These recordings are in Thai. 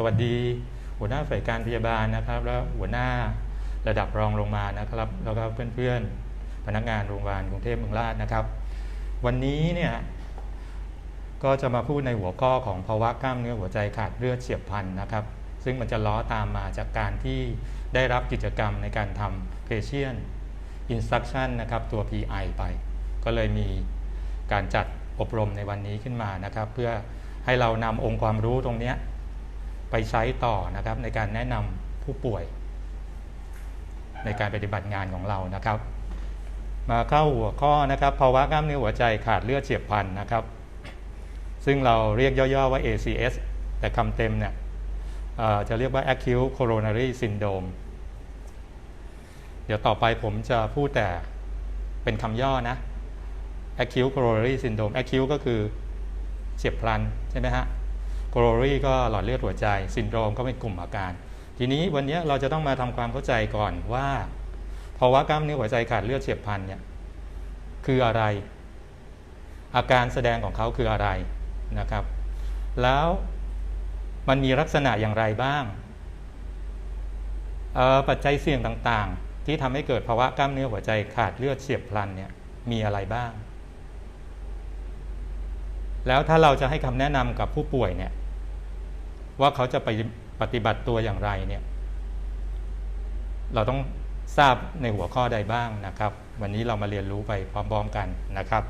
สวัสดี หัวหน้าฝ่ายการพยาบาลนะครับ แล้วหัวหน้าระดับรองลงมานะครับ แล้วก็เพื่อนๆ พนักงานโรงพยาบาลกรุงเทพเมืองราชนะครับ วันนี้เนี่ยก็จะมาพูดในหัวข้อของภาวะกล้ามเนื้อหัวใจขาดเลือดเฉียบพลันนะครับ ซึ่งมันจะล้อตามมาจากการที่ได้รับกิจกรรมในการทำ patient instruction นะครับตัว PI ไป ก็เลยมีการจัดอบรมในวันนี้ขึ้นมานะครับ เพื่อให้เรานำองค์ความรู้ตรงนี้ ไปใช้ต่อนะครับในการแนะนำผู้ป่วย ในการปฏิบัติงานของเรานะครับ มาเข้าหัวข้อนะครับภาวะกล้ามเนื้อหัวใจขาดเลือดเฉียบพลันนะครับ ซึ่งเราเรียกย่อๆว่า ACS แต่คำเต็มเนี่ยจะเรียกว่า acute coronary syndrome เดี๋ยวต่อไปผมจะพูดแต่เป็นคำย่อนะ acute coronary syndrome acute ก็คือเฉียบพลันใช่ไหมฮะ coronary ก็หลอดเลือดหัวใจ syndrome ก็เป็นกลุ่มอาการ ทีนี้วันนี้เราจะต้องมาทำความเข้าใจก่อนว่าภาวะกล้ามเนื้อหัวใจขาดเลือดเฉียบพลันเนี่ยคืออะไร อาการแสดงของเขาคืออะไรนะครับ แล้วมันมีลักษณะอย่างไรบ้าง ปัจจัยเสี่ยงต่างๆ ที่ทำให้เกิดภาวะกล้ามเนื้อหัวใจขาดเลือดเฉียบพลันเนี่ยมีอะไรบ้าง แล้วถ้าเราจะให้คำแนะนำกับผู้ป่วยเนี่ย ว่าเขาจะไปปฏิบัติตัวอย่างไรเนี่ยเราต้องทราบในหัวข้อใดบ้างนะครับ วันนี้เรามาเรียนรู้ไปพร้อมๆกันนะครับ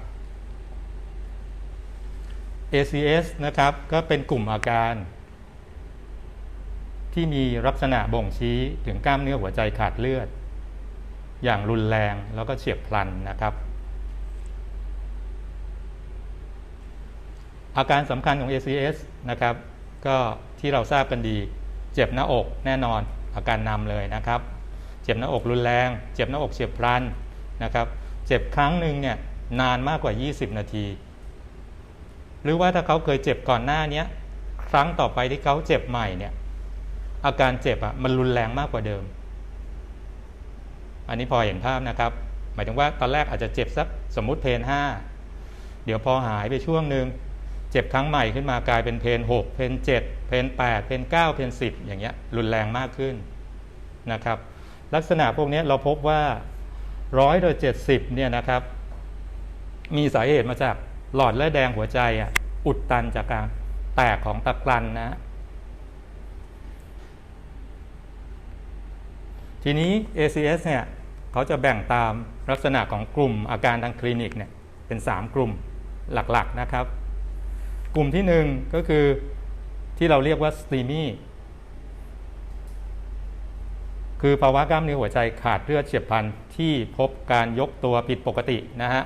ACS นะครับก็เป็นกลุ่มอาการ ที่มีลักษณะบ่งชี้ถึงกล้ามเนื้อหัวใจขาดเลือด อย่างรุนแรงแล้วก็เฉียบพลันนะครับ อาการสำคัญของ ACS นะครับ ก็ ที่เราทราบกันดี เจ็บหน้าอกแน่นอนอาการนำเลยนะครับ เจ็บหน้าอกรุนแรง เจ็บหน้าอกเฉียบพลันนะครับ เจ็บครั้งหนึ่งเนี่ยนานมากกว่า 20 นาที หรือว่าถ้าเขาเคยเจ็บก่อนหน้านี้ครั้งต่อไปที่เขาเจ็บใหม่เนี่ยอาการเจ็บอะมันรุนแรงมากกว่าเดิม อันนี้พอเห็นภาพนะครับ หมายถึงว่าตอนแรกอาจจะเจ็บสักสมมุติเพนห้าเดี๋ยวพอหายไปช่วงหนึ่ง เจ็บครั้งใหม่ขึ้นมากลายเป็นเพนหกเพนเจ็ดเพนแปดเพนเก้าเพนสิบอย่างเงี้ยรุนแรงมากขึ้นนะครับ ลักษณะพวกนี้เราพบว่าร้อยโดยเจ็ดสิบเนี่ยนะครับ มีสาเหตุมาจากหลอดเลือดแดงหัวใจอะอุดตันจากการแตกของตะกรันนะทีนี้ ACS เนี่ยเขาจะแบ่งตามลักษณะของกลุ่มอาการทางคลินิกเนี่ยเป็น 3 กลุ่มหลักๆนะครับ กลุ่มที่1ก็คือที่เราเรียกว่า STEMI คือภาวะกล้ามเนื้อหัวใจขาดเลือดเฉียบพลันที่พบการยกตัวผิดปกตินะฮะ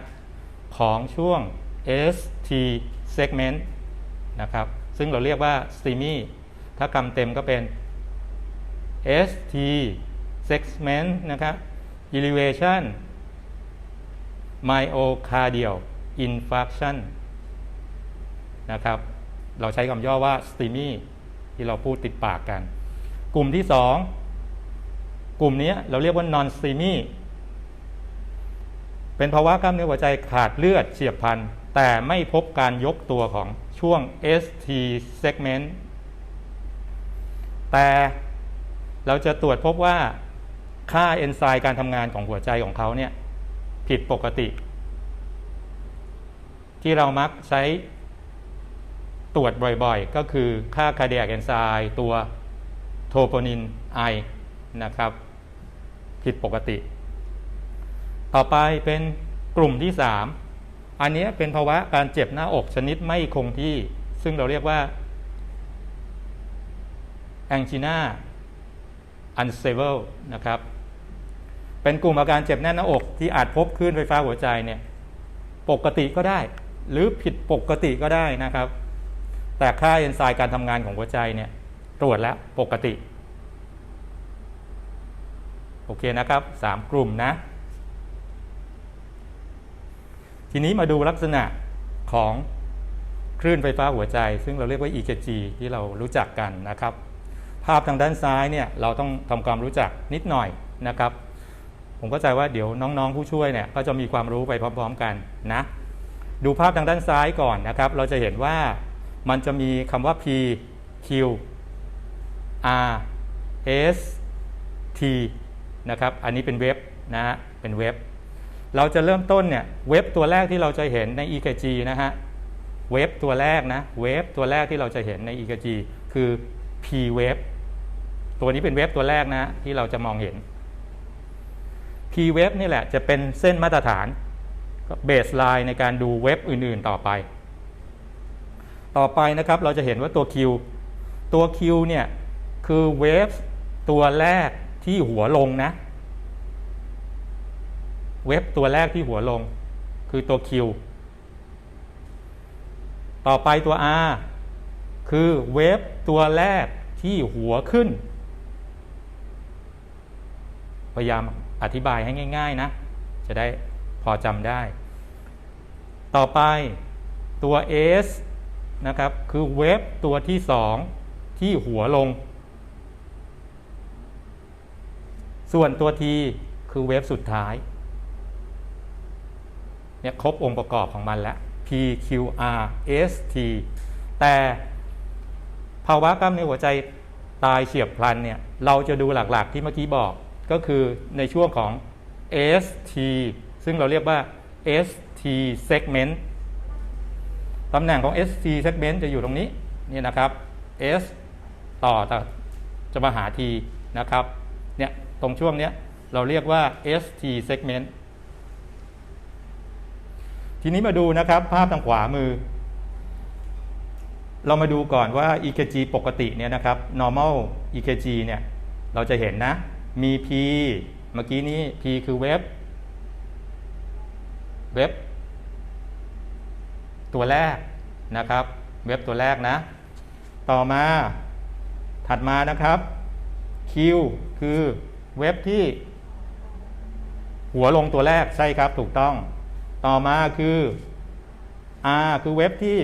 ของช่วง ST segment นะครับ ซึ่งเราเรียกว่า STEMI ถ้าคำเต็มก็เป็น ST segment นะครับ elevation myocardial infarction นะครับ เราใช้คำย่อว่า STEMI ที่เราพูดติดปากกัน กลุ่มที่ 2 กลุ่มนี้เราเรียกว่า non STEMI เป็นภาวะกล้ามเนื้อหัวใจขาดเลือดเฉียบพลัน แต่ไม่พบการยกตัวของช่วง ST segment แต่เราจะตรวจพบว่าค่าเอนไซม์การทำงานของหัวใจของเขาเนี่ยผิดปกติ ที่เรามักใช้ ตรวจบ่อยๆ ก็คือค่าคาร์เดียกเอนไซม์ตัวโทโพนินไอนะครับ ผิดปกติ ต่อไปเป็นกลุ่มที่ 3 อันนี้เป็นภาวะการเจ็บหน้าอกชนิดไม่คงที่ ซึ่งเราเรียกว่า angina unstable นะครับ เป็นกลุ่มอาการเจ็บแน่นหน้าอกที่อาจพบคลื่นไฟฟ้าหัวใจเนี่ยปกติก็ได้ หรือผิดปกติก็ได้นะครับ แต่ค่าเอนไซม์การทำงานของหัวใจเนี่ยตรวจแล้วปกติ โอเคนะครับ 3 กลุ่มนะ ทีนี้มาดูลักษณะของคลื่นไฟฟ้าหัวใจ ซึ่งเราเรียกว่า EKG ที่เรารู้จักกันนะครับ ภาพทางด้านซ้ายเนี่ยเราต้องทำความรู้จักนิดหน่อยนะครับ ผมเข้าใจว่าเดี๋ยวน้องๆผู้ช่วยเนี่ยก็จะมีความรู้ไปพร้อม ๆ กันนะ ดูภาพทางด้านซ้ายก่อนนะครับ เราจะเห็นว่า มันจะมีคำว่า P Q R S T นะครับ อันนี้เป็นเว็บนะฮะ เป็นเว็บ เราจะเริ่มต้นเนี่ย เว็บตัวแรกที่เราจะเห็นใน EKG นะฮะ เว็บตัวแรกนะ เว็บตัวแรกที่เราจะเห็นใน EKG คือ P wave ตัวนี้เป็นเว็บตัวแรกนะที่เราจะมองเห็น P wave นี่แหละจะเป็นเส้นมาตรฐานเบสไลน์ในการดูเว็บอื่นๆต่อไป ต่อไปนะครับเราจะเห็นว่าตัว Q ตัว Q เนี่ยคือเวฟตัวแรกที่หัวลงนะ เว็บตัวแรกที่หัวลง คือตัว Q ต่อไปตัว R คือเว็บตัวแรกที่หัวขึ้น พยายามอธิบายให้ง่าย ๆนะ จะได้พอจำได้ ต่อไปตัว S นะครับ คือเว็บตัวที่ 2 ที่หัวลง ส่วนตัว T คือเว็บสุดท้ายเนี่ยครบองค์ประกอบของมันแล้ว P Q R S T แต่ภาวะกล้ามเนื้อหัวใจตายเฉียบพลันเนี่ยเราจะดูหลักๆที่เมื่อกี้บอกก็คือในช่วงของ S T ซึ่งเราเรียกว่า S T segment ตำแหน่งของ S T segment จะอยู่ตรงนี้นี่นะครับ S ต่อจะมาหา T นะครับเนี่ยตรงช่วงเนี้ยเราเรียกว่า S T segment ทีนี้มาดูนะครับภาพทางขวามือ เรามาดูก่อนว่า EKG ปกติเนี่ยนะครับ normal EKG เนี่ยเราจะเห็นนะ มี P เมื่อกี้นี้ P คือเว็บเว็บ ตัวแรกนะครับ เว็บตัวแรกนะ ต่อมาถัดมานะครับ Q คือเว็บที่ หัวลงตัวแรกใช่ครับถูกต้อง ต่อมาคือ R คือเว็บที่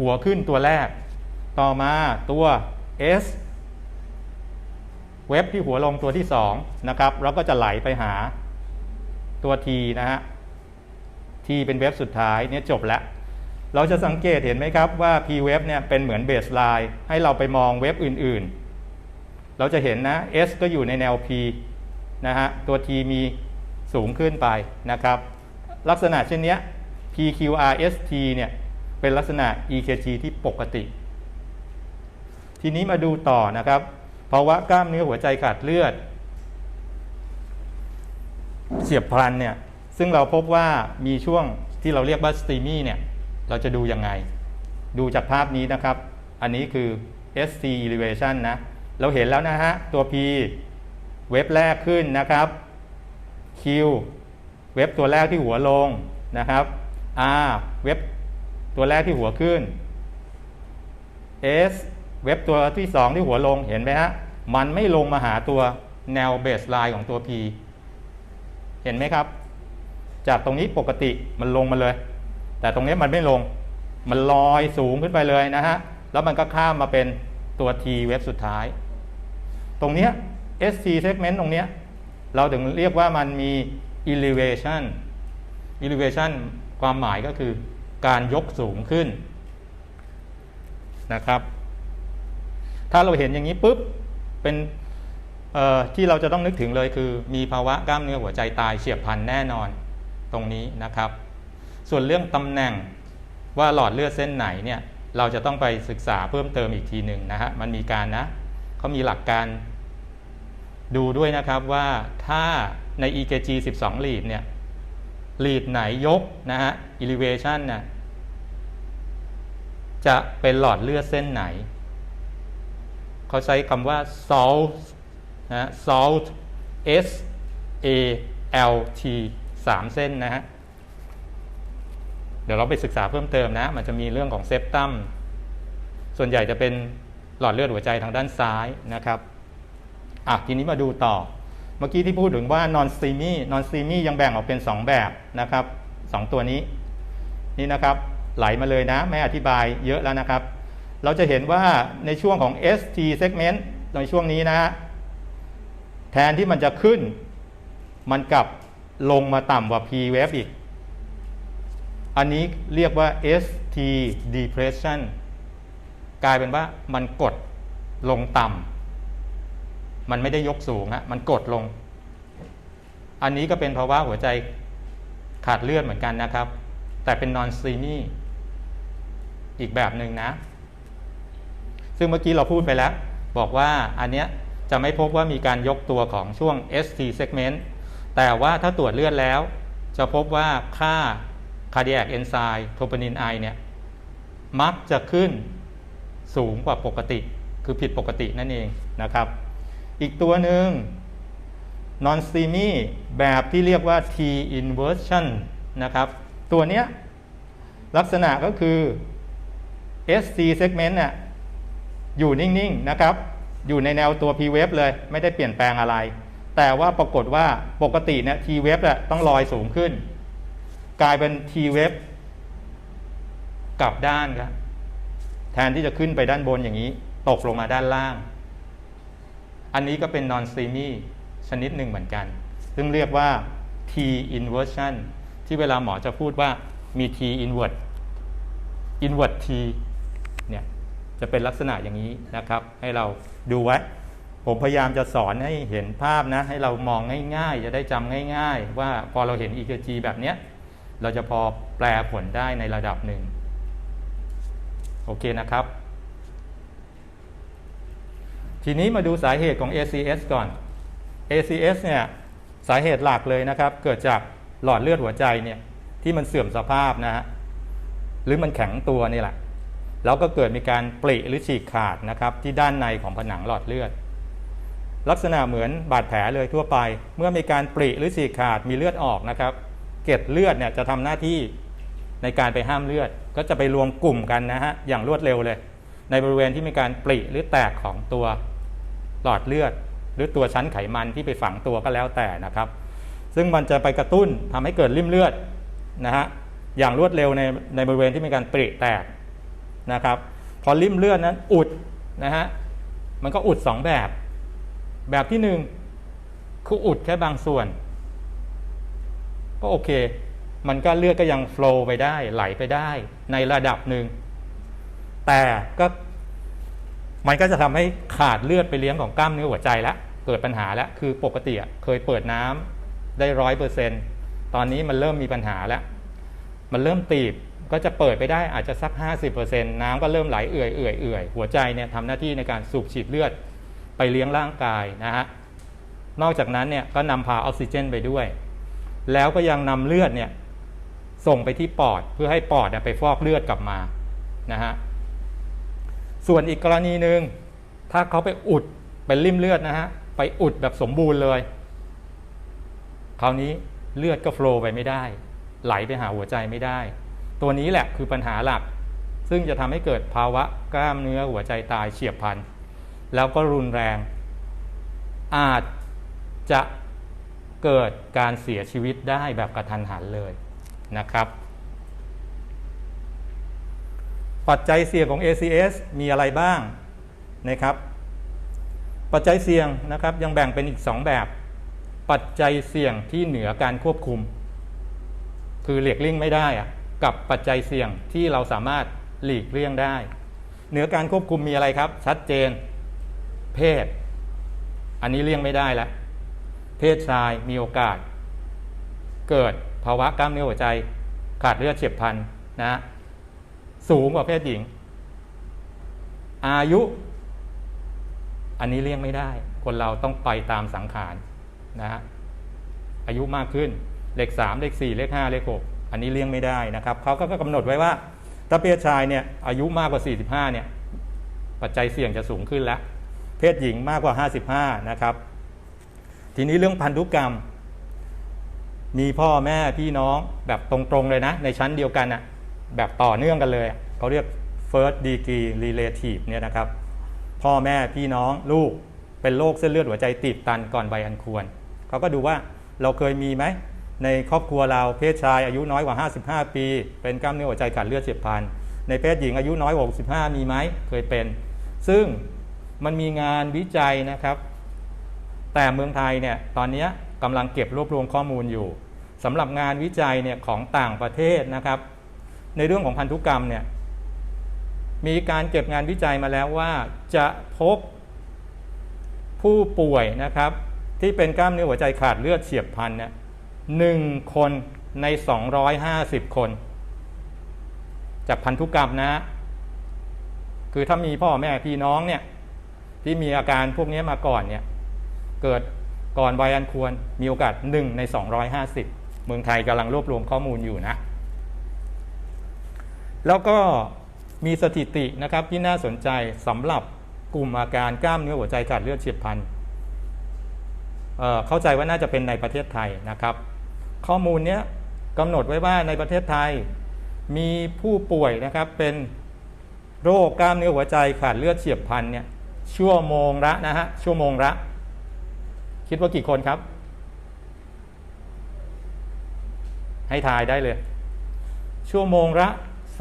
หัวขึ้นตัวแรก ต่อมาตัว S เว็บที่หัวลงตัวที่ 2 นะครับ แล้วก็จะไหลไปหาตัว T นะฮะ T เป็นเว็บสุดท้ายเนี่ยจบแล้ว เราจะสังเกตเห็นไหมครับว่า P เว็บเนี่ยเป็นเหมือนเบสไลน์ให้เราไปมองเว็บอื่นๆ เราจะเห็นนะ S ก็อยู่ในแนว P นะฮะตัว T มีสูงขึ้นไปนะครับ ลักษณะเช่นนี้ PQRST เนี่ยเป็นลักษณะ EKG ที่ปกติ ทีนี้มาดูต่อนะครับภาวะกล้ามเนื้อหัวใจขาดเลือดเฉียบพลันเนี่ย ซึ่งเราพบว่ามีช่วงที่เราเรียกว่าสตรีมี่เนี่ยเราจะดูยังไง ดูจากภาพนี้นะครับ อันนี้คือ SC elevation นะ เราเห็นแล้วนะฮะ ตัว P เว็บแรกขึ้นนะครับ Q เว็บตัวแรกที่หัวลงนะครับ R เว็บตัวแรกที่หัวขึ้น S เว็บตัวที่ 2 ที่หัวลงเห็นไหมฮะ มันไม่ลงมาหาตัวแนวเบสไลน์ของตัว P เห็นไหมครับ จากตรงนี้ปกติมันลงมาเลย แต่ตรงนี้มันไม่ลง มันลอยสูงขึ้นไปเลยนะฮะ แล้วมันก็ข้ามมาเป็นตัว T เว็บสุดท้าย ตรงเนี้ย SC segment ตรงเนี้ยเราถึงเรียกว่ามันมี elevation elevation ความหมายก็คือการยกสูงขึ้นนะครับ ถ้าเราเห็นอย่างนี้ปุ๊บ เป็นที่เราจะต้องนึกถึงเลยคือ มีภาวะกล้ามเนื้อหัวใจตายเฉียบพลันแน่นอน ตรงนี้นะครับ ส่วนเรื่องตำแหน่งว่าหลอดเลือดเส้นไหนเนี่ยเราจะต้องไปศึกษาเพิ่มเติมอีกทีหนึ่งนะฮะมันมีการนะเขามีหลักการดูด้วยนะครับว่าถ้าใน EKG 12 ลีดเนี่ยลีดไหนยกนะฮะ elevation นะจะเป็นหลอดเลือดเส้นไหน เขาใช้คำว่า salt นะ salt S A L T 3 เส้นนะฮะ เดี๋ยวเราไปศึกษาเพิ่มเติมนะ มันจะมีเรื่องของเซปตัม ส่วนใหญ่จะเป็นหลอดเลือดหัวใจทางด้านซ้ายนะครับ อะ ทีนี้มาดูต่อ เมื่อกี้ที่พูดถึงว่า non steamy non steamy ยังแบ่งออกเป็น 2 แบบนะครับ 2 ตัวนี้ นี่นะครับ ไหลมาเลยนะ ไม่อธิบายเยอะแล้วนะครับ เราจะเห็นว่าในช่วงของ ST segment ในช่วงนี้นะฮะแทนที่มันจะขึ้น มันกลับ ลงมาต่ำกว่า P wave อีก อันนี้เรียกว่า ST depression กลายเป็นว่ามันกดลงต่ำมันไม่ได้ยกสูงฮะมันกดลง อันนี้ก็เป็นภาวะหัวใจขาดเลือดเหมือนกันนะครับ แต่เป็นนอนซีมี่อีกแบบหนึ่งนะ ซึ่งเมื่อกี้เราพูดไปแล้ว บอกว่าอันเนี้ยจะไม่พบว่ามีการยกตัวของช่วง ST segment แต่ว่าถ้าตรวจเลือดแล้ว จะพบว่าค่า cardiac enzyme troponin I เนี่ยมักจะขึ้นสูงกว่าปกติ คือผิดปกตินั่นเองนะครับ อีกตัวหนึ่ง non s t e m y แบบที่เรียกว่า T inversion นะครับ ตัวเนี้ยลักษณะก็คือ SC segment น่ะอยู่นิ่ง ๆ นะครับ อยู่ในแนวตัว P wave เลย ไม่ได้เปลี่ยนแปลงอะไร แต่ว่าปรากฏว่าปกติเนี่ย T wave อะต้องลอยสูงขึ้น กลายเป็น T wave กลับด้านครับแทนที่จะขึ้นไปด้านบนอย่างนี้ ตกลงมาด้านล่าง อันนี้ก็เป็น non streamy ชนิดหนึ่งเหมือนกัน ซึ่งเรียกว่า T inversion ที่เวลาหมอจะพูดว่ามี T invert invert T เนี่ยจะเป็นลักษณะอย่างนี้นะครับ ให้เราดูไว้ ผมพยายามจะสอนให้เห็นภาพนะ ให้เรามองง่ายๆ จะได้จำง่าย ๆ ว่าพอเราเห็น EKG แบบเนี้ย เราจะพอแปลผลได้ในระดับหนึ่ง โอเคนะครับ ทีนี้มาดูสาเหตุของ ACS ก่อน ACS เนี่ยสาเหตุหลักเลยนะครับ เกิดจากหลอดเลือดหัวใจเนี่ยที่มันเสื่อมสภาพนะฮะหรือมันแข็งตัวนี่แหละ แล้วก็เกิดมีการปริหรือฉีกขาดนะครับ ที่ด้านในของผนังหลอดเลือด ลักษณะเหมือนบาดแผลเลยทั่วไป เมื่อมีการปริหรือฉีกขาดมีเลือดออกนะครับเกล็ดเลือดเนี่ยจะทำหน้าที่ในการไปห้ามเลือด ก็จะไปรวมกลุ่มกันนะฮะอย่างรวดเร็วเลย ในบริเวณที่มีการปริหรือแตกของตัวหลอดเลือด หรือตัวชั้นไขมันที่ไปฝังตัวก็แล้วแต่นะครับ ซึ่งมันจะไปกระตุ้นทำให้เกิดริ่มเลือดนะฮะอย่างรวดเร็วในในบริเวณที่มีการปริแตกนะครับ พอริ่มเลือดนั้นอุดนะฮะมันก็อุดสองแบบ แบบที่หนึ่งคืออุดแค่บางส่วน ก็โอเค มันก็เลือดก็ยังโฟล์ไปได้ไหลไปได้ ในระดับหนึ่ง แต่ก็มันก็จะทำให้ขาดเลือดไปเลี้ยงของกล้ามเนื้อหัวใจแล้วเกิดปัญหาแล้วคือปกติเคยเปิดน้ำได้ร้อยเปอร์เซ็นตอนนี้มันเริ่มมีปัญหาแล้ว มันเริ่มตีบก็จะเปิดไปได้อาจจะสัก 50%น้ำก็เริ่มไหลเอื่อยเอื่อยเอื่อยหัวใจเนี่ยทำหน้าที่ในการสูบฉีดเลือด ไปเลี้ยงร่างกายนะฮะนอกจากนั้นเนี่ยก็นำพาออกซิเจนไปด้วย แล้วก็ยังนำเลือดเนี่ยส่งไปที่ปอดเพื่อให้ปอดไปฟอกเลือดกลับมานะฮะส่วนอีกกรณีหนึ่งถ้าเขาไปอุดเป็นริ่มเลือดนะฮะไปอุดแบบสมบูรณ์เลย คราวนี้เลือดก็โฟล์ไปไม่ได้ ไหลไปหาหัวใจไม่ได้ ตัวนี้แหละคือปัญหาหลัก ซึ่งจะทำให้เกิดภาวะกล้ามเนื้อหัวใจตายเฉียบพลัน แล้วก็รุนแรง อาจจะเกิดการเสียชีวิตได้แบบกระทันหันเลยนะครับ ปัจจัยเสี่ยงของ ACS มีอะไรบ้างนะครับ ปัจจัยเสี่ยงนะครับยังแบ่งเป็นอีก 2 แบบ ปัจจัยเสี่ยงที่เหนือการควบคุม คือหลีกเลี่ยงไม่ได้กับปัจจัยเสี่ยงที่เราสามารถหลีกเลี่ยงได้ เหนือการควบคุมมีอะไรครับ ชัดเจน เพศ อันนี้เลี่ยงไม่ได้แล้วเพศชายมีโอกาส เกิดภาวะกล้ามเนื้อหัวใจ ขาดเลือดเฉียบพลันนะ สูงกว่าเพศหญิง อายุ อันนี้เลี่ยงไม่ได้ คนเราต้องไปตามสังขารนะฮะอายุมากขึ้นเลขสามเลขสี่เลขห้าเลขหกอันนี้เลี่ยงไม่ได้นะครับเขาก็กำหนดไว้ว่าถ้าเพศชายเนี่ยอายุมากกว่า 45เนี่ยปัจจัยเสี่ยงจะสูงขึ้นแล้ว เพศหญิงมากกว่า 55 นะครับ ทีนี้เรื่องพันธุกรรม มีพ่อแม่พี่น้องแบบตรงๆเลยนะ ในชั้นเดียวกันอะแบบต่อเนื่องกันเลย เขาเรียก first degree relative เนี่ยนะครับ พ่อแม่พี่น้องลูกเป็นโรคเส้นเลือดหัวใจตีบตันก่อนวัยอันควร เขาก็ดูว่าเราเคยมีไหม ในครอบครัวเราเพศชายอายุน้อยกว่า 55 ปี เป็นกล้ามเนื้อหัวใจขาดเลือดเฉียบพลัน ในเพศหญิงอายุน้อยกว่า65 มีไหมเคยเป็น ซึ่ง มันมีงานวิจัยนะครับ แต่เมืองไทยเนี่ยตอนนี้กำลังเก็บรวบรวมข้อมูลอยู่สำหรับงานวิจัยเนี่ยของต่างประเทศนะครับ ในเรื่องของพันธุกรรมเนี่ยมีการเก็บงานวิจัยมาแล้วว่าจะพบผู้ป่วยนะครับ ที่เป็นกล้ามเนื้อหัวใจขาดเลือดเฉียบพลันเนี่ยหนึ่งคนใน 250 คน จากพันธุกรรมนะ คือถ้ามีพ่อแม่พี่น้องเนี่ย ที่มีอาการพวกนี้มาก่อนเนี่ยเกิดก่อนวัยอันควรมีโอกาส 1 ใน 250 เมืองไทยกำลังรวบรวมข้อมูลอยู่นะ แล้วก็มีสถิตินะครับที่น่าสนใจสำหรับกลุ่มอาการกล้ามเนื้อหัวใจขาดเลือดเฉียบพลันเเข้าใจว่าน่าจะเป็นในประเทศไทยนะครับ ข้อมูลนี้กำหนดไว้ว่าในประเทศไทย มีผู้ป่วยนะครับเป็นโรคกล้ามเนื้อหัวใจขาดเลือดเฉียบพลันเนี่ย ชั่วโมงละนะฮะชั่วโมงละคิดว่ากี่คนครับ ให้ทายได้เลย ชั่วโมงละ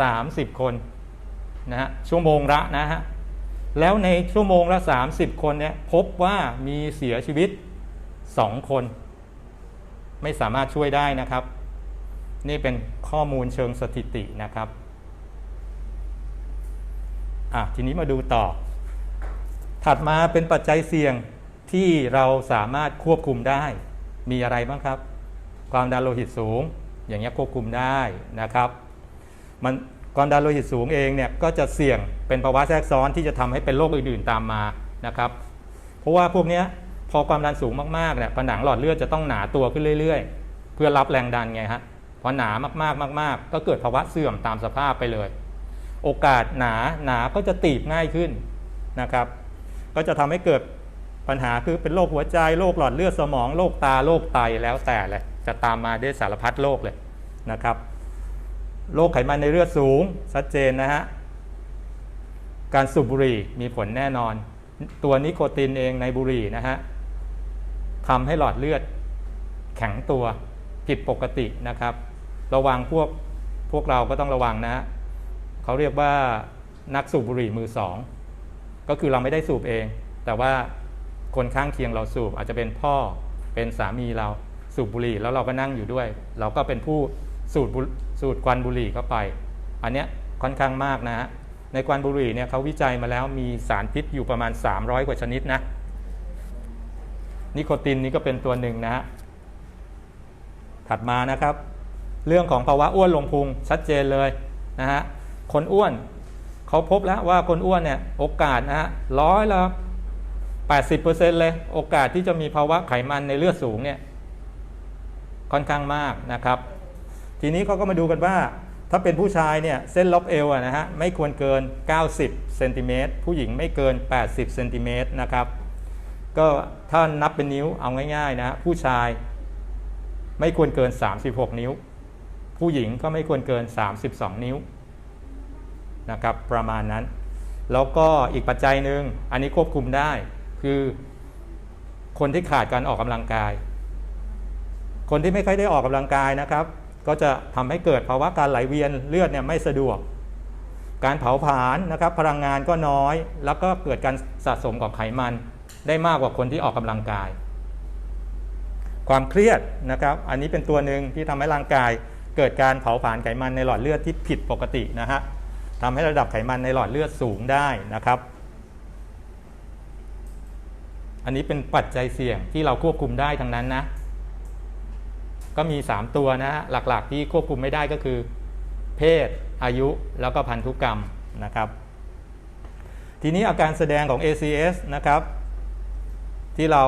30คนนะฮะชั่วโมงละนะฮะแล้วในชั่วโมงละ30คนเนี่ยพบว่ามีเสียชีวิต2คน ไม่สามารถช่วยได้นะครับ นี่เป็นข้อมูลเชิงสถิตินะครับอะทีนี้มาดูต่อ ถัดมาเป็นปัจจัยเสี่ยงที่เราสามารถควบคุมได้ มีอะไรบ้างครับ ความดันโลหิตสูง อย่างเงี้ยควบคุมได้นะครับ มันความดันโลหิตสูงเองเนี่ยก็จะเสี่ยงเป็นภาวะแทรกซ้อนที่จะทำให้เป็นโรคอื่นๆตามมานะครับ เพราะว่าพวกนี้พอความดันสูงมากๆเนี่ยผนังหลอดเลือดจะต้องหนาตัวขึ้นเรื่อย ๆ เพื่อรับแรงดันไงฮะพอหนามากๆมาก ๆ ก็เกิดภาวะเสื่อมตามสภาพไปเลย โอกาสหนาหนาก็จะตีบง่ายขึ้นนะครับ ก็จะทำให้เกิดปัญหาคือเป็นโรคหัวใจโรคหลอดเลือดสมองโรคตาโรคไตแล้วแต่เลยจะตามมาด้วยสารพัดโรคเลยนะครับโรคไขมันในเลือดสูงชัดเจนนะฮะการสูบบุหรี่มีผลแน่นอน ตัวนิโคตินเองในบุหรี่นะฮะทำให้หลอดเลือด แข็งตัวผิดปกตินะครับ ระวังพวกพวกเราก็ต้องระวังนะฮะเขาเรียกว่านักสูบบุหรี่มือสอง ก็คือเราไม่ได้สูบเอง แต่ว่าคนข้างเคียงเราสูบอาจจะเป็นพ่อเป็นสามีเราสูบบุหรี่แล้วเราก็นั่งอยู่ด้วย เราก็เป็นผู้สูดสูดควันบุหรี่เข้าไป อันนี้ค่อนข้างมากนะฮะในควันบุหรี่เนี่ยเขาวิจัยมาแล้วมีสารพิษอยู่ประมาณ 300 กว่าชนิดนะนิโคตินนี่ก็เป็นตัวหนึ่งนะฮะถัดมานะครับ เรื่องของภาวะอ้วนลงพุงชัดเจนเลยนะฮะคนอ้วน เขาพบแล้วว่าคนอ้วนเนี่ยโอกาสนะฮะร้อยละ80%เลยโอกาสที่จะมีภาวะไขมันในเลือดสูงเนี่ยค่อนข้างมากนะครับ ทีนี้เขาก็มาดูกันว่า ถ้าเป็นผู้ชายเนี่ยเส้นล็อบเอวนะฮะไม่ควรเกิน 90เซนติเมตรผู้หญิงไม่เกิน 80เซนติเมตรนะครับ ก็ถ้านับเป็นนิ้วเอาง่ายๆนะผู้ชายไม่ควรเกิน 36 นิ้ว ผู้หญิงก็ไม่ควรเกิน 32 นิ้ว นะครับประมาณนั้น แล้วก็อีกปัจจัยหนึ่งอันนี้ควบคุมได้ คือคนที่ขาดการออกกำลังกาย คนที่ไม่ค่อยได้ออกกำลังกายนะครับ ก็จะทำให้เกิดภาวะการไหลเวียนเลือดเนี่ยไม่สะดวก การเผาผลาญนะครับ พลังงานก็น้อย แล้วก็เกิดการสะสมของไขมันได้มากกว่าคนที่ออกกำลังกาย ความเครียดนะครับ อันนี้เป็นตัวหนึ่งที่ทำให้ร่างกายเกิดการเผาผลาญไขมันในหลอดเลือดที่ผิดปกตินะฮะ ทำให้ระดับไขมันในหลอดเลือดสูงได้นะครับ อันนี้เป็นปัจจัยเสี่ยงที่เราควบคุมได้ทั้งนั้นนะ ก็มี 3 ตัวนะฮะหลักๆ ที่ควบคุมไม่ได้ก็คือ เพศ อายุแล้วก็พันธุกรรมนะครับ ทีนี้อาการแสดงของ ACS นะครับ ที่เรา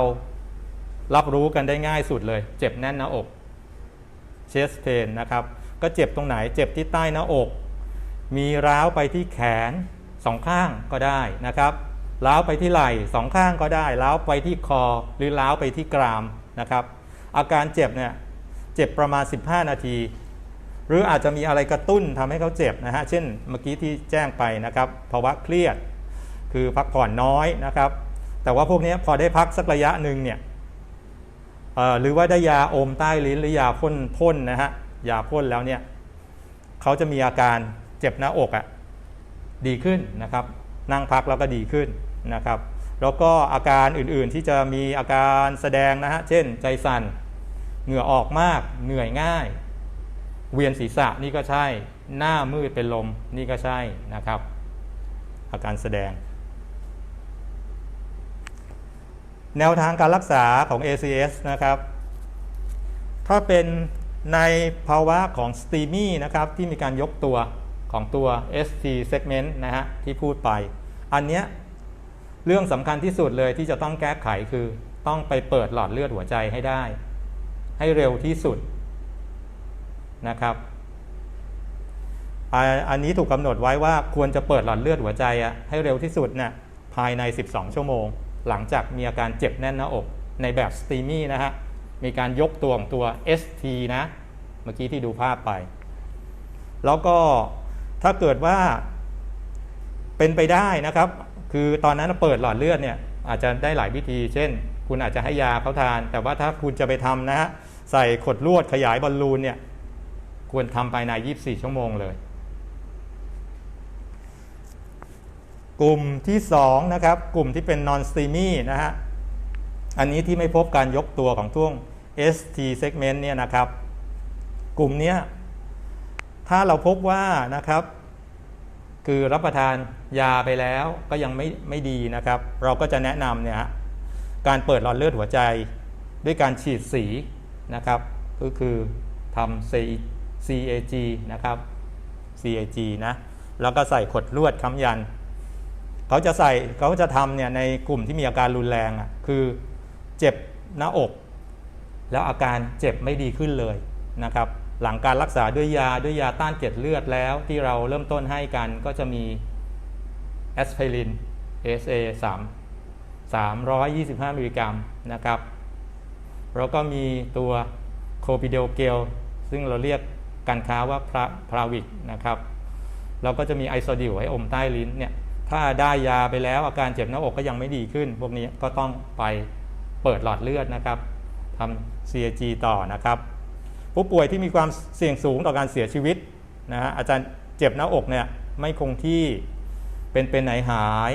รับรู้กันได้ง่ายสุดเลย เจ็บแน่นหน้าอก chest pain นะครับ ก็เจ็บตรงไหนเจ็บที่ใต้หน้าอก มีร้าวไปที่แขนสองข้างก็ได้นะครับร้าวไปที่ไหล่สองข้างก็ได้ร้าวไปที่คอหรือร้าวไปที่กรามนะครับ อาการเจ็บเนี่ยเจ็บประมาณ 15 นาที หรืออาจจะมีอะไรกระตุ้นทำให้เขาเจ็บนะฮะเช่นเมื่อกี้ที่แจ้งไปนะครับภาวะเครียด คือพักผ่อนน้อยนะครับ แต่ว่าพวกนี้พอได้พักสักระยะหนึ่งเนี่ยหรือว่าได้ยาอมใต้ลิ้นหรือยาพ่นพ่นนะฮะยาพ่นแล้วเนี่ยเขาจะมีอาการ เจ็บหน้าอกอะ่ะดีขึ้นนะครับ นั่งพักแล้วก็ดีขึ้นนะครับ แล้วก็อาการอื่นๆที่จะมีอาการแสดงนะฮะเช่น ใจสั่นเหงื่อออกมากเหนื่อยง่าย เวียนศีรษะนี่ก็ใช่ หน้ามืดเป็นลมนี่ก็ใช่นะครับ อาการแสดง แนวทางการรักษาของ ACS นะครับ ถ้าเป็นในภาวะของ STEMI นะครับที่มีการยกตัว ของตัว ST segment นะฮะที่พูดไป อันเนี้ยเรื่องสำคัญที่สุดเลยที่จะต้องแก้ไขคือต้องไปเปิดหลอดเลือดหัวใจให้ได้ ให้เร็วที่สุดนะครับอันนี้ถูกกำหนดไว้ว่าควรจะเปิดหลอดเลือดหัวใจอะให้เร็วที่สุดนะ่ยภายใน 12 ชั่วโมง หลังจากมีอาการเจ็บแน่นหน้าอกในแบบสตีมี่นะฮะมีการยกตัวของตัว ST นะ เมื่อกี้ที่ดูภาพไป แล้วก็ ถ้าเกิดว่าเป็นไปได้นะครับ คือตอนนั้นเปิดหลอดเลือดเนี่ยอาจจะได้หลายวิธี เช่น คุณอาจจะให้ยาเขาทาน แต่ว่าถ้าคุณจะไปทำนะฮะใส่ขดลวดขยายบอลลูนเนี่ยควรทำภายใน 24 ชั่วโมงเลย กลุ่มที่ 2 นะครับ กลุ่มที่เป็น non steamy นะฮะอันนี้ที่ไม่พบการยกตัวของท่วง ST segment เนี่ยนะครับ กลุ่มนี้ ถ้าเราพบว่านะครับ คือรับประทานยาไปแล้วก็ยังไม่ไม่ดีนะครับ เราก็จะแนะนำเนี่ยการเปิดหลอดเลือดหัวใจ ด้วยการฉีดสีนะครับ ก็คือทำ CAG นะครับ CAG นะแล้วก็ใส่ขดลวดค้ำยัน เขาจะใส่เขาจะทำเนี่ยในกลุ่มที่มีอาการรุนแรงอะคือเจ็บหน้าอก แล้วอาการเจ็บไม่ดีขึ้นเลยนะครับ หลังการรักษาด้วยยาด้วยยาต้านเกล็ดเลือดแล้วที่เราเริ่มต้นให้กันก็จะมีแอสไพริน SA 3 325 มิลลิกรัมนะครับ แล้วก็มีตัวโคปิเดลเกลซึ่งเราเรียกการค้าว่าพระพราวิกนะครับ เราก็จะมีไอโซดิวให้อมใต้ลิ้นเนี่ย ถ้าได้ยาไปแล้วอาการเจ็บหน้าอกก็ยังไม่ดีขึ้น พวกนี้ก็ต้องไปเปิดหลอดเลือดนะครับทำ CAG ต่อนะครับ ผู้ป่วยที่มีความเสี่ยงสูงต่อการเสียชีวิตนะฮะอาจารย์เจ็บหน้าอกเนี่ยไม่คงที่เป็นเป็นไหนหาย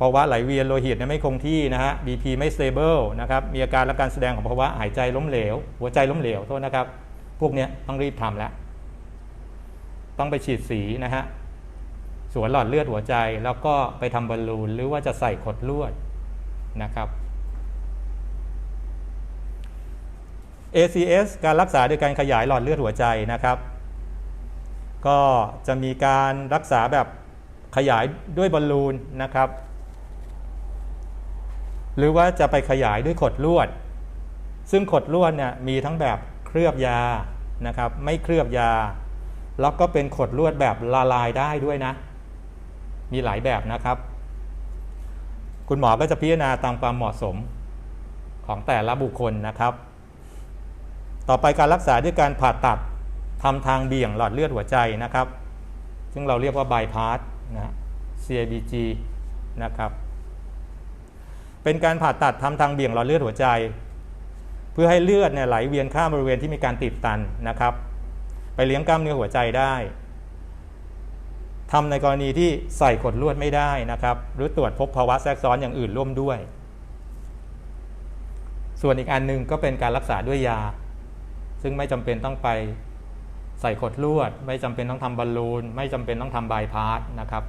ภาวะไหลเวียนโลหิตเนี่ยไม่คงที่นะฮะ BP ไม่ stable นะครับมีอาการและการแสดงของภาวะหายใจล้มเหลว หัวใจล้มเหลวโทษนะครับ พวกเนี้ยต้องรีบทำแล้ว ต้องไปฉีดสีนะฮะสวนหลอดเลือดหัวใจแล้วก็ไปทำบอลลูนหรือว่าจะใส่ขดลวดนะครับ ACS การรักษาโดยการขยายหลอดเลือดหัวใจนะครับ ก็จะมีการรักษาแบบขยายด้วยบอลลูนนะครับ หรือว่าจะไปขยายด้วยขดลวด ซึ่งขดลวดเนี่ยมีทั้งแบบเคลือบยานะครับ ไม่เคลือบยา แล้วก็เป็นขดลวดแบบละลายได้ด้วยนะ มีหลายแบบนะครับ คุณหมอก็จะพิจารณาตามความเหมาะสมของแต่ละบุคคลนะครับ ต่อไปการรักษาด้วยการผ่าตัดทำทางเบี่ยงหลอดเลือดหัวใจนะครับ ซึ่งเราเรียกว่าบายพาสนะ CABG นะครับ เป็นการผ่าตัดทำทางเบี่ยงหลอดเลือดหัวใจ เพื่อให้เลือดเนี่ยไหลเวียนข้ามบริเวณที่มีการติดตันนะครับ ไปเลี้ยงกล้ามเนื้อหัวใจได้ทำในกรณีที่ใส่ขดลวดไม่ได้นะครับ หรือตรวจพบภาวะแทรกซ้อนอย่างอื่นร่วมด้วย ส่วนอีกอันนึงก็เป็นการรักษาด้วยยา ซึ่งไม่จำเป็นต้องไปใส่ขดลวด ไม่จำเป็นต้องทำบอลลูน ไม่จำเป็นต้องทำบายพาสนะครับ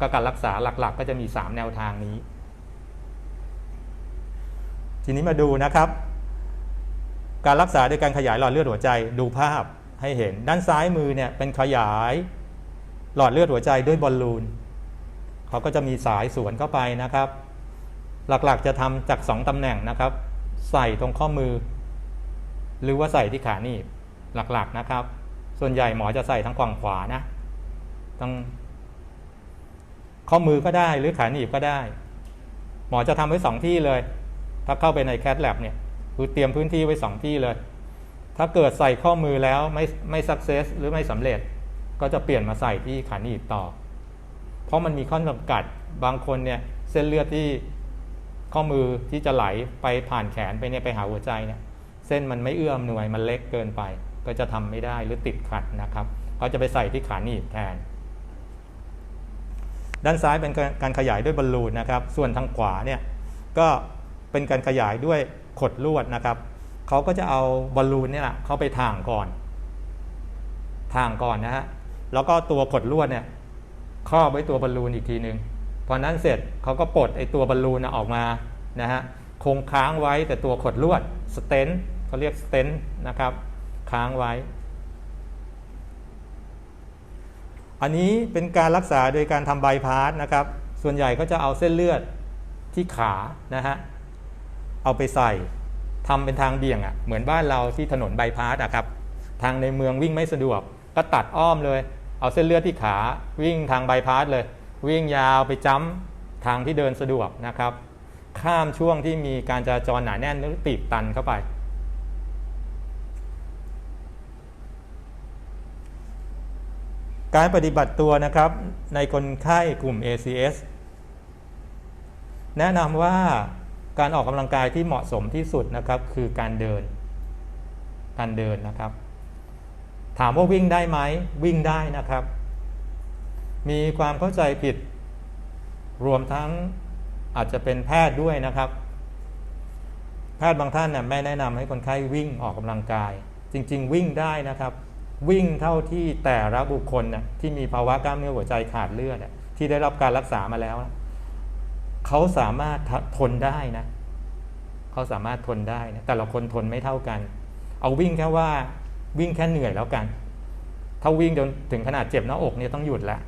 ก็การรักษาหลักๆ ก็จะมี 3 แนวทางนี้ ทีนี้มาดูนะครับ การรักษาด้วยการขยายหลอดเลือดหัวใจดูภาพให้เห็น ด้านซ้ายมือเนี่ยเป็นขยายหลอดเลือดหัวใจด้วยบอลลูนเขาก็จะมีสายสวนเข้าไปนะครับ หลักๆจะทำจาก 2ตำแหน่งนะครับ ใส่ตรงข้อมือ หรือว่าใส่ที่ขาหนีบหลักๆนะครับ ส่วนใหญ่หมอจะใส่ทั้งฝั่งขวานะทั้งข้อมือก็ได้หรือขาหนีบก็ได้ หมอจะทำไว้สองที่เลย ถ้าเข้าไปในแคทแลบเนี่ยคือเตรียมพื้นที่ไว้สองที่เลย ถ้าเกิดใส่ข้อมือแล้วไม่ไม่สักเซสหรือไม่สำเร็จ ก็จะเปลี่ยนมาใส่ที่ขาหนีบต่อ เพราะมันมีข้อจำกัดบางคนเนี่ยเส้นเลือดที่ข้อมือที่จะไหลไปผ่านแขนไปเนี่ยไปหาหัวใจเนี่ย เส้นมันไม่เอื้อมหน่วยมันเล็กเกินไป ก็จะทำไม่ได้หรือติดขัดนะครับเขาจะไปใส่ที่ขาหนีบแทน ด้านซ้ายเป็นการขยายด้วยบอลลูนนะครับ ส่วนทางขวาเนี่ยก็เป็นการขยายด้วยขดลวดนะครับเขาก็จะเอาบอลลูนเนี่ยแหละเข้าไปถ่างก่อนถ่างก่อนนะฮะแล้วก็ตัวขดลวดเนี่ยครอบไว้ตัวบอลลูนอีกทีหนึ่งพอนั้นเสร็จเขาก็ปลดไอ้ตัวบอลลูนออกมานะฮะคงค้างไว้แต่ตัวขดลวด สเตนเขาเรียกสเตนนะครับ ค้างไว้ อันนี้เป็นการรักษาโดยการทำบายพาสนะครับ ส่วนใหญ่ก็จะเอาเส้นเลือดที่ขานะฮะเอาไปใส่ทำเป็นทางเบี่ยงอะ่ะเหมือนบ้านเราที่ถนนบายพาสอะครับ ทางในเมืองวิ่งไม่สะดวก ก็ตัดอ้อมเลย เอาเส้นเลือดที่ขาวิ่งทางบายพาสเลย วิ่งยาวไปจ้ำทางที่เดินสะดวกนะครับ ข้ามช่วงที่มีการจราจรหนาแน่นหรือตีบตันเข้าไป การปฏิบัติตัวนะครับในคนไข้กลุ่ม ACS แนะนำว่าการออกกำลังกายที่เหมาะสมที่สุดนะครับ คือการเดิน การเดินนะครับ ถามว่าวิ่งได้ไหมวิ่งได้นะครับ มีความเข้าใจผิด รวมทั้ง อาจจะเป็นแพทย์ด้วยนะครับ แพทย์บางท่านเนี่ยไม่แนะนำให้คนไข้วิ่งออกกำลังกาย จริง ๆ วิ่งได้นะครับ วิ่งเท่าที่แต่ละบุคคลน่ะที่มีภาวะกล้ามเนื้อหัวใจขาดเลือดที่ได้รับการรักษามาแล้วเขาสามารถทนได้นะเขาสามารถทนได้นะแต่ละคนทนไม่เท่ากัน เอาวิ่งแค่ว่าวิ่งแค่เหนื่อยแล้วกัน ถ้าวิ่งจนถึงขนาดเจ็บหน้าอกเนี่ยต้องหยุดละ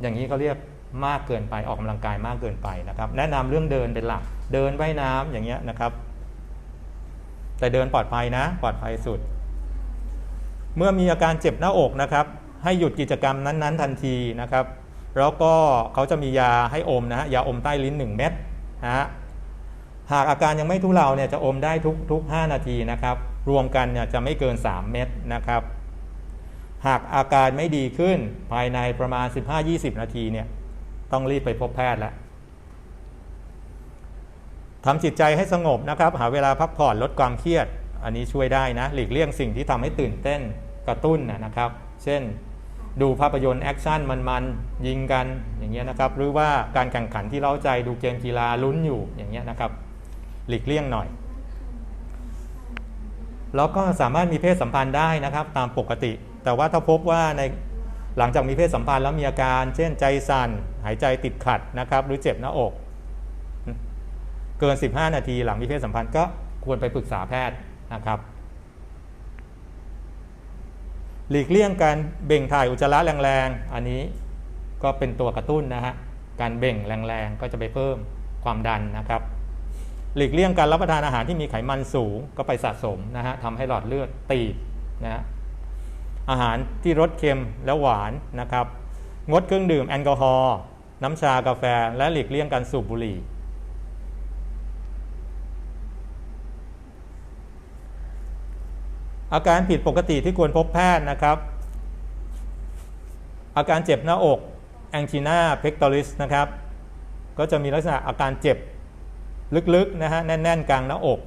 อย่างนี้เขาเรียก มากเกินไปออกกำลังกายมากเกินไปนะครับ แนะนำเรื่องเดินเป็นหลักเดินว่ายน้ำอย่างเงี้ยนะครับ แต่เดินปลอดภัยนะ ปลอดภัยสุด เมื่อมีอาการเจ็บหน้าอกนะครับ ให้หยุดกิจกรรมนั้น ๆ ทันทีนะครับ แล้วก็เขาจะมียาให้อมนะฮะยาอมใต้ลิ้น 1 เม็ดนะฮะหากอาการยังไม่ทุเลาเนี่ยจะอมได้ทุกทุก 5 นาทีนะครับ รวมกันเนี่ยจะไม่เกิน 3 เม็ดนะครับ หากอาการไม่ดีขึ้นภายในประมาณ 15-20 นาทีเนี่ย ต้องรีบไปพบแพทย์แล้วทำจิตใจให้สงบนะครับ หาเวลาพักผ่อนลดความเครียด อันนี้ช่วยได้นะ หลีกเลี่ยงสิ่งที่ทำให้ตื่นเต้นกระตุ้นนะครับ เช่น ดูภาพยนตร์แอคชั่นมันๆยิงกันอย่างเงี้ยนะครับ หรือว่าการแข่งขันที่เร้าใจดูเกมกีฬาลุ้นอยู่อย่างเงี้ยนะครับ หลีกเลี่ยงหน่อยแล้วก็สามารถมีเพศสัมพันธ์ได้นะครับ ตามปกติ แต่ว่าถ้าพบว่าใน หลังจากมีเพศสัมพันธ์แล้วมีอาการ เช่นใจสั่นหายใจติดขัดนะครับ หรือเจ็บหน้าอก เกิน 15 นาทีหลังมีเพศสัมพันธ์ก็ควรไปปรึกษาแพทย์นะครับหลีกเลี่ยงการเบ่งถ่ายอุจจาระแรงๆ อันนี้ก็เป็นตัวกระตุ้นนะฮะ การเบ่งแรงๆ ก็จะไปเพิ่มความดันนะครับ หลีกเลี่ยงการรับประทานอาหารที่มีไขมันสูงก็ไปสะสมนะฮะทำให้หลอดเลือดตีบนะฮะ อาหารที่รสเค็มและหวานนะครับ งดเครื่องดื่มแอลกอฮอล์น้ำชากาแฟและหลีกเลี่ยงการสูบบุหรี่ อาการผิดปกติที่ควรพบแพทย์นะครับ อาการเจ็บหน้าอก angina pectoris นะครับ ก็จะมีลักษณะอาการเจ็บลึกๆนะฮะแน่น ๆ กลางหน้าอก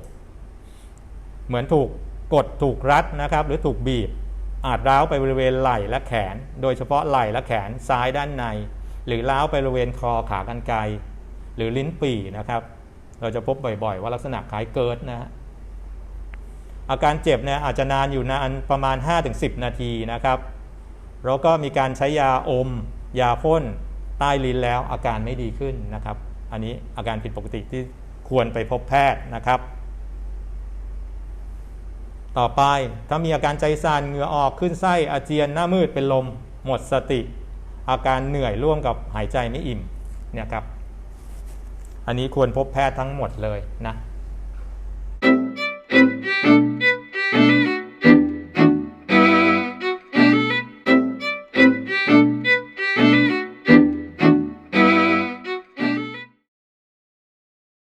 เหมือนถูกกดถูกรัดนะครับ หรือถูกบีบ อาจร้าวไปบริเวณไหล่และแขน โดยเฉพาะไหล่และแขนซ้ายด้านใน หรือร้าวไปบริเวณคอขากรรไกรหรือลิ้นปี่นะครับ เราจะพบบ่อยๆ ว่าลักษณะคล้ายเกิดนะฮะอาการเจ็บเนี่ยอาจจะนานอยู่นานประมาณ 5-10 นาทีนะครับ แล้วก็มีการใช้ยาอม ยาพ่นใต้ลิ้นแล้วอาการไม่ดีขึ้นนะครับ อันนี้อาการผิดปกติที่ควรไปพบแพทย์นะครับ ต่อไปถ้ามีอาการใจสั่นเหงื่อออกขึ้นไส้อาเจียนหน้ามืดเป็นลมหมดสติ อาการเหนื่อยร่วมกับหายใจไม่อิ่มเนี่ยครับ อันนี้ควรพบแพทย์ทั้งหมดเลยนะ